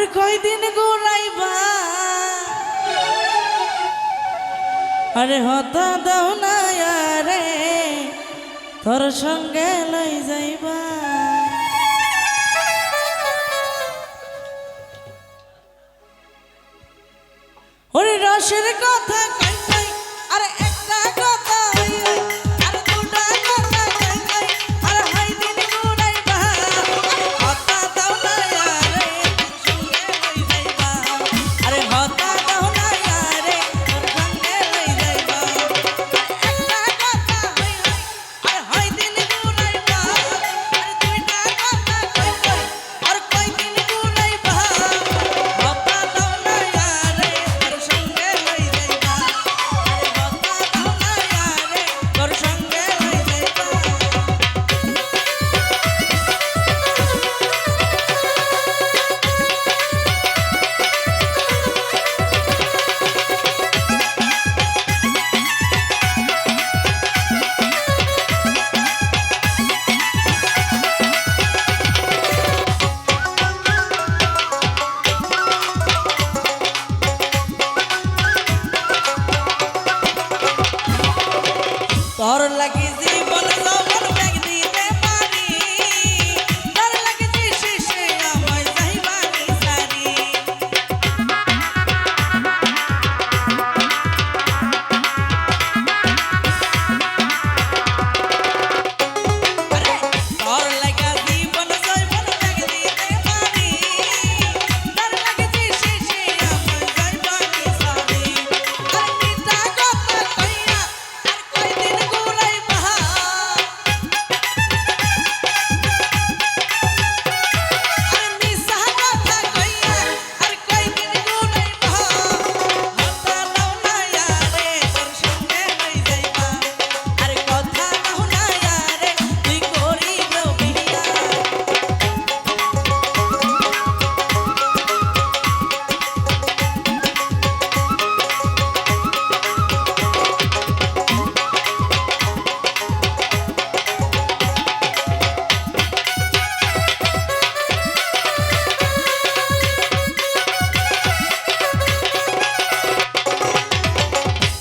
আর কয়দিন গোড়াইবা আরে হতা দাও না আরে, তোর সঙ্গে লই যাইবা। ওরে রসের কথা